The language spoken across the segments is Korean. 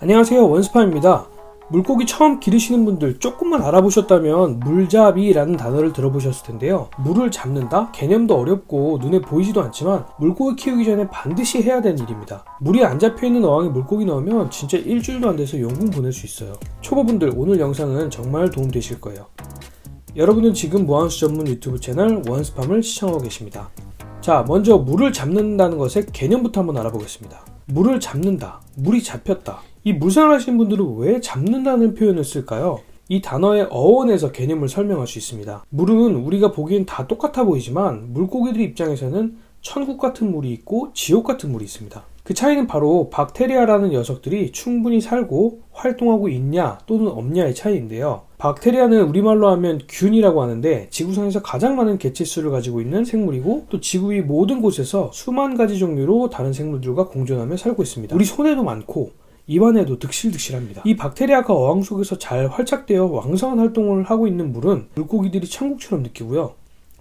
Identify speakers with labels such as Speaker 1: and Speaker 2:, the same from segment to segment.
Speaker 1: 안녕하세요 원스파입니다. 물고기 처음 기르시는 분들 조금만 알아보셨다면 물잡이라는 단어를 들어보셨을 텐데요. 물을 잡는다? 개념도 어렵고 눈에 보이지도 않지만 물고기 키우기 전에 반드시 해야 되는 일입니다. 물이 안 잡혀있는 어항에 물고기 넣으면 진짜 일주일도 안 돼서 용궁 보낼 수 있어요. 초보분들 오늘 영상은 정말 도움되실 거예요. 여러분은 지금 무한수 전문 유튜브 채널 원스팜을 시청하고 계십니다. 자 먼저 물을 잡는다는 것의 개념부터 한번 알아보겠습니다. 물을 잡는다. 물이 잡혔다 이 하시는 분들은 왜 잡는다는 표현을 쓸까요? 이 단어의 어원에서 개념을 설명할 수 있습니다. 물은 우리가 보기엔 다 똑같아 보이지만 물고기들 입장에서는 천국 같은 물이 있고 지옥 같은 물이 있습니다. 그 차이는 바로 박테리아라는 녀석들이 충분히 살고 활동하고 있냐 또는 없냐의 차이인데요. 박테리아는 우리말로 하면 균이라고 하는데 지구상에서 가장 많은 개체수를 가지고 있는 생물이고 또 지구 위 모든 곳에서 수만 가지 종류로 다른 생물들과 공존하며 살고 있습니다. 우리 손에도 많고 입안에도 득실득실합니다. 이 박테리아가 어항 속에서 잘 활착되어 왕성한 활동을 하고 있는 물은 물고기들이 천국처럼 느끼고요.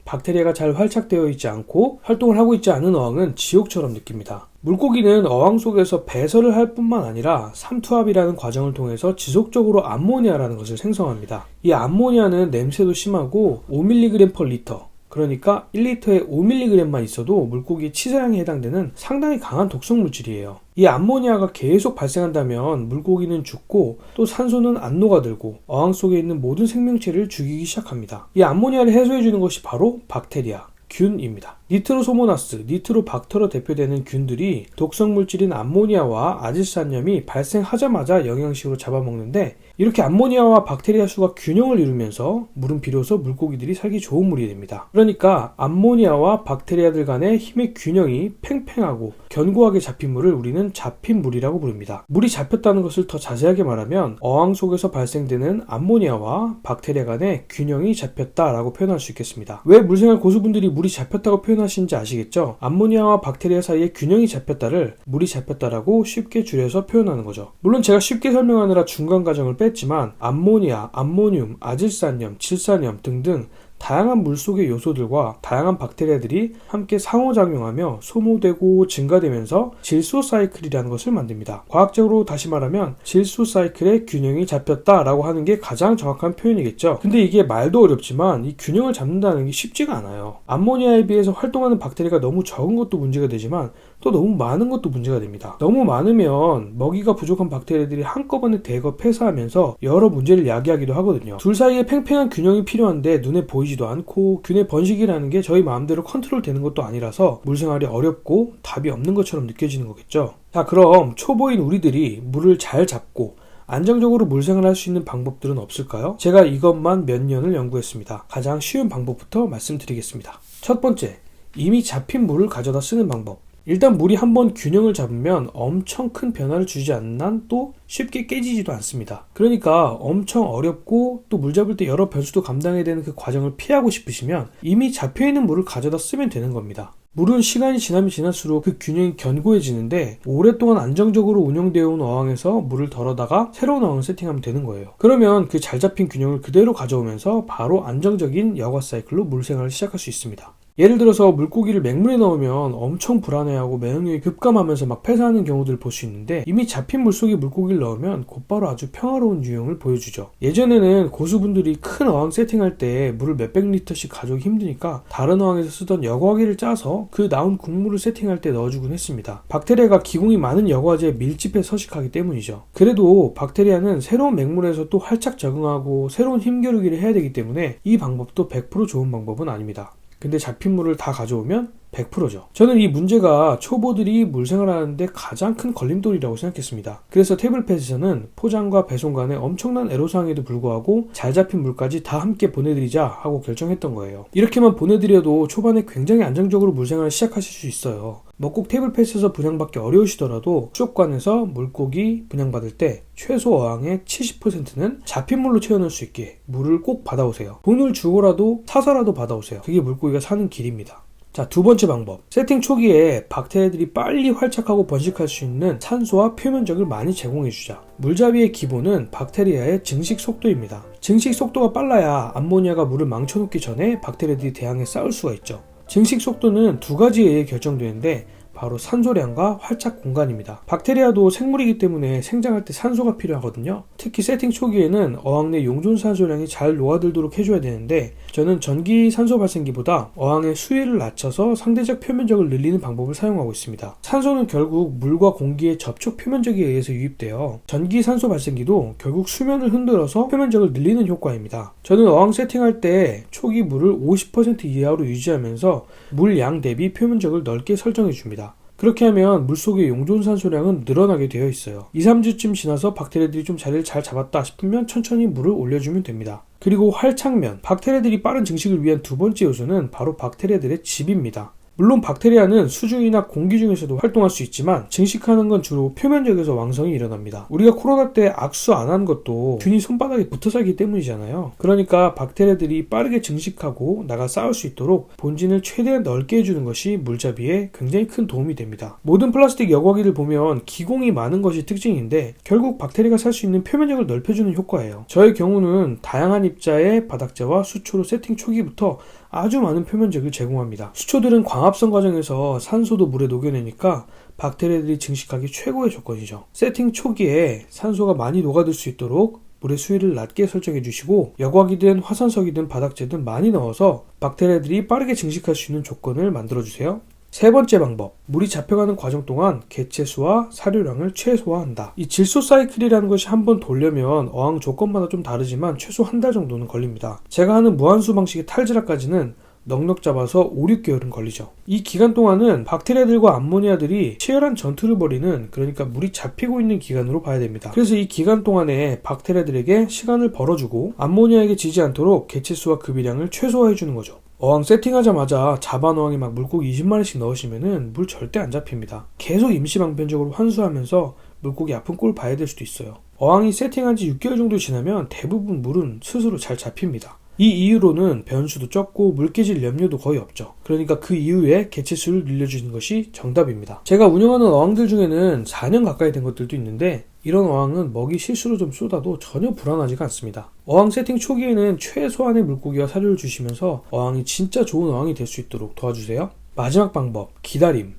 Speaker 1: 박테리아가 잘 활착되어 있지 않고 활동을 하고 있지 않은 어항은 지옥처럼 느낍니다. 물고기는 어항 속에서 배설을 할 뿐만 아니라 삼투압이라는 과정을 통해서 지속적으로 암모니아라는 것을 생성합니다. 이 암모니아는 냄새도 심하고 5mg per 리터 그러니까 1리터에 5mg만 있어도 물고기의 치사량에 해당되는 상당히 강한 독성 물질이에요. 이 암모니아가 계속 발생한다면 물고기는 죽고 또 산소는 안 녹아들고 어항 속에 있는 모든 생명체를 죽이기 시작합니다. 이 암모니아를 해소해주는 것이 바로 박테리아, 균입니다. 니트로소모나스, 니트로박터로 대표되는 균들이 독성 물질인 암모니아와 아질산염이 발생하자마자 영양식으로 잡아먹는데 이렇게 암모니아와 박테리아 수가 균형을 이루면서 물은 비로소 물고기들이 살기 좋은 물이 됩니다. 그러니까 암모니아와 박테리아들 간의 힘의 균형이 팽팽하고 견고하게 잡힌 물을 우리는 잡힌 물이라고 부릅니다. 물이 잡혔다는 것을 더 자세하게 말하면 어항 속에서 발생되는 암모니아와 박테리아 간의 균형이 잡혔다라고 표현할 수 있겠습니다. 왜 물생활 고수분들이 물이 잡혔다고 표현하시는지 아시겠죠? 암모니아와 박테리아 사이에 균형이 잡혔다를 물이 잡혔다라고 쉽게 줄여서 표현하는 거죠. 물론 제가 쉽게 설명하느라 중간 과정을 뺐 했지만 암모니아, 암모늄, 아질산염, 질산염 등등 다양한 물속의 요소들과 다양한 박테리아들이 함께 상호작용하며 소모되고 증가되면서 질소 사이클이라는 것을 만듭니다. 과학적으로 다시 말하면 질소 사이클의 균형이 잡혔다라고 하는 게 가장 정확한 표현이겠죠. 근데 이게 말도 어렵지만 이 균형을 잡는다는 게 쉽지가 않아요. 암모니아에 비해서 활동하는 박테리아가 너무 적은 것도 문제가 되지만 또 너무 많은 것도 문제가 됩니다. 너무 많으면 먹이가 부족한 박테리아들이 한꺼번에 대거 폐사하면서 여러 문제를 야기하기도 하거든요. 둘 사이에 팽팽한 균형이 필요한데 눈에 보이지도 않고 균의 번식이라는 게 저희 마음대로 컨트롤 되는 것도 아니라서 물생활이 어렵고 답이 없는 것처럼 느껴지는 거겠죠. 자, 그럼 초보인 우리들이 물을 잘 잡고 안정적으로 물생활 할 수 있는 방법들은 없을까요? 제가 이것만 몇 년을 연구했습니다. 가장 쉬운 방법부터 말씀드리겠습니다. 첫 번째, 이미 잡힌 물을 가져다 쓰는 방법. 일단 물이 한번 균형을 잡으면 엄청 큰 변화를 주지 않는 한 또 쉽게 깨지지도 않습니다. 그러니까 엄청 어렵고 또 물 잡을 때 여러 변수도 감당해야 되는 그 과정을 피하고 싶으시면 이미 잡혀있는 물을 가져다 쓰면 되는 겁니다. 물은 시간이 지나면 지날수록 그 균형이 견고해지는데 오랫동안 안정적으로 운영되어 온 어항에서 물을 덜어다가 새로운 어항을 세팅하면 되는 거예요. 그러면 그 잘 잡힌 균형을 그대로 가져오면서 바로 안정적인 여과 사이클로 물 생활을 시작할 수 있습니다. 예를 들어서 물고기를 맹물에 넣으면 엄청 불안해하고 면역력이 급감하면서 막 폐사하는 경우들을 볼 수 있는데 이미 잡힌 물속에 물고기를 넣으면 곧바로 아주 평화로운 유형을 보여주죠. 예전에는 고수분들이 큰 어항 세팅할 때 물을 몇백 리터씩 가져오기 힘드니까 다른 어항에서 쓰던 여과기를 짜서 그 나온 국물을 세팅할 때 넣어주곤 했습니다. 박테리아가 기공이 많은 여과지에 밀집해 서식하기 때문이죠. 그래도 박테리아는 새로운 맹물에서 또 활착 적응하고 새로운 힘겨루기를 해야 되기 때문에 이 방법도 100% 좋은 방법은 아닙니다. 근데 잡힌 물을 다 가져오면 100%죠. 저는 이 문제가 초보들이 물생활 하는데 가장 큰 걸림돌이라고 생각했습니다. 그래서 태블릿에서는 포장과 배송 간에 엄청난 애로사항에도 불구하고 잘 잡힌 물까지 다 함께 보내드리자 하고 결정했던 거예요. 이렇게만 보내드려도 초반에 굉장히 안정적으로 물생활을 시작하실 수 있어요. 뭐 꼭 테이블 패스에서 분양받기 어려우시더라도 수족관에서 물고기 분양받을 때 최소 어항의 70%는 잡힌 물로 채워넣을 수 있게 물을 꼭 받아오세요. 돈을 주고라도 사서라도 받아오세요. 그게 물고기가 사는 길입니다. 자, 두 번째 방법. 세팅 초기에 박테리아들이 빨리 활착하고 번식할 수 있는 산소와 표면적을 많이 제공해주자. 물잡이의 기본은 박테리아의 증식 속도입니다. 증식 속도가 빨라야 암모니아가 물을 망쳐놓기 전에 박테리아들이 대항해 싸울 수가 있죠. 증식 속도는 두 가지에 의해 결정되는데 바로 산소량과 활착 공간입니다. 박테리아도 생물이기 때문에 생장할 때 산소가 필요하거든요. 특히 세팅 초기에는 어항 내 용존 산소량이 잘 녹아들도록 해줘야 되는데 저는 전기 산소 발생기보다 어항의 수위를 낮춰서 상대적 표면적을 늘리는 방법을 사용하고 있습니다. 산소는 결국 물과 공기의 접촉 표면적에 의해서 유입되어 전기 산소 발생기도 결국 수면을 흔들어서 표면적을 늘리는 효과입니다. 저는 어항 세팅할 때 초기 물을 50% 이하로 유지하면서 물 양 대비 표면적을 넓게 설정해 줍니다. 그렇게 하면 물속의 용존산소량은 늘어나게 되어 있어요. 2, 3주쯤 지나서 박테리아들이 좀 자리를 잘 잡았다 싶으면 천천히 물을 올려주면 됩니다. 그리고 활착면, 박테리아들이 빠른 증식을 위한 두 번째 요소는 바로 박테리아들의 집입니다. 물론 박테리아는 수중이나 공기 중에서도 활동할 수 있지만 증식하는 건 주로 표면적에서 왕성이 일어납니다. 우리가 코로나 때 악수 안 한 것도 균이 손바닥에 붙어 살기 때문이잖아요. 그러니까 박테리아들이 빠르게 증식하고 나가 싸울 수 있도록 본진을 최대한 넓게 해주는 것이 물잡이에 굉장히 큰 도움이 됩니다. 모든 플라스틱 여과기를 보면 기공이 많은 것이 특징인데 결국 박테리아가 살 수 있는 표면적을 넓혀주는 효과예요. 저의 경우는 다양한 입자의 바닥재와 수초로 세팅 초기부터 아주 많은 표면적을 제공합니다. 수초들은 광합성 과정에서 산소도 물에 녹여내니까 박테리아들이 증식하기 최고의 조건이죠. 세팅 초기에 산소가 많이 녹아들 수 있도록 물의 수위를 낮게 설정해 주시고 여과기든 화산석이든 바닥재든 많이 넣어서 박테리아들이 빠르게 증식할 수 있는 조건을 만들어 주세요. 세 번째 방법. 물이 잡혀가는 과정 동안 개체수와 사료량을 최소화한다. 이 질소 사이클이라는 것이 한 번 돌려면 어항 조건마다 좀 다르지만 최소 한 달 정도는 걸립니다. 제가 하는 무한수 방식의 탈지라까지는 넉넉 잡아서 5, 6개월은 걸리죠. 이 기간 동안은 박테리아들과 암모니아들이 치열한 전투를 벌이는 그러니까 물이 잡히고 있는 기간으로 봐야 됩니다. 그래서 이 기간 동안에 박테리아들에게 시간을 벌어주고 암모니아에게 지지 않도록 개체수와 급이량을 최소화해 주는 거죠. 어항 세팅하자마자 자반 어항에 막 물고기 20마리씩 넣으시면은 물 절대 안 잡힙니다. 계속 임시방편적으로 환수하면서 물고기 아픈 꼴 봐야 될 수도 있어요. 어항이 세팅한 지 6개월 정도 지나면 대부분 물은 스스로 잘 잡힙니다. 이 이후로는 변수도 적고 물 깨질 염려도 거의 없죠. 그러니까 그 이후에 개체수를 늘려주는 것이 정답입니다. 제가 운영하는 어항들 중에는 4년 가까이 된 것들도 있는데 이런 어항은 먹이 실수로 좀 쏟아도 전혀 불안하지가 않습니다. 어항 세팅 초기에는 최소한의 물고기와 사료를 주시면서 어항이 진짜 좋은 어항이 될 수 있도록 도와주세요. 마지막 방법, 기다림.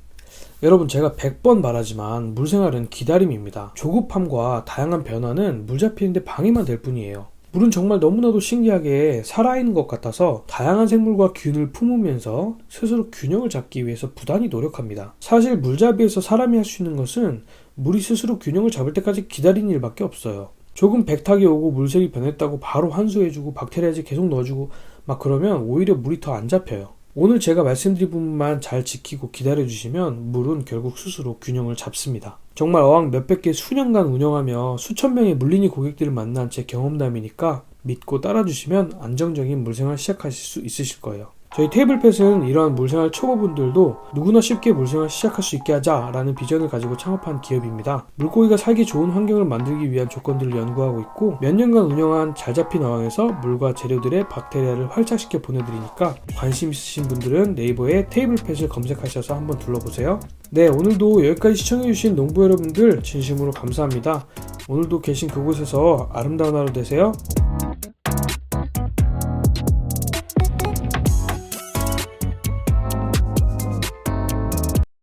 Speaker 1: 여러분 제가 100번 말하지만 물생활은 기다림입니다. 조급함과 다양한 변화는 물 잡히는데 방해만 될 뿐이에요. 물은 정말 너무나도 신기하게 살아있는 것 같아서 다양한 생물과 균을 품으면서 스스로 균형을 잡기 위해서 부단히 노력합니다. 사실 물잡이에서 사람이 할 수 있는 것은 물이 스스로 균형을 잡을 때까지 기다리는 일밖에 없어요. 조금 백탁이 오고 물색이 변했다고 바로 환수해주고 박테리아지 계속 넣어주고 막 그러면 오히려 물이 더 안 잡혀요. 오늘 제가 말씀드린 부분만 잘 지키고 기다려주시면 물은 결국 스스로 균형을 잡습니다. 정말 어항 몇백 개 수년간 운영하며 수천 명의 물린이 고객들을 만난 제 경험담이니까 믿고 따라주시면 안정적인 물생활 시작하실 수 있으실 거예요. 저희 테이블펫은 이러한 물생활 초보분들도 누구나 쉽게 물생활 시작할 수 있게 하자라는 비전을 가지고 창업한 기업입니다. 물고기가 살기 좋은 환경을 만들기 위한 조건들을 연구하고 있고 몇 년간 운영한 잘 잡힌 어항에서 물과 재료들의 박테리아를 활착시켜 보내드리니까 관심 있으신 분들은 네이버에 테이블펫을 검색하셔서 한번 둘러보세요. 네, 오늘도 여기까지 시청해주신 농부 여러분들 진심으로 감사합니다. 오늘도 계신 그곳에서 아름다운 하루 되세요.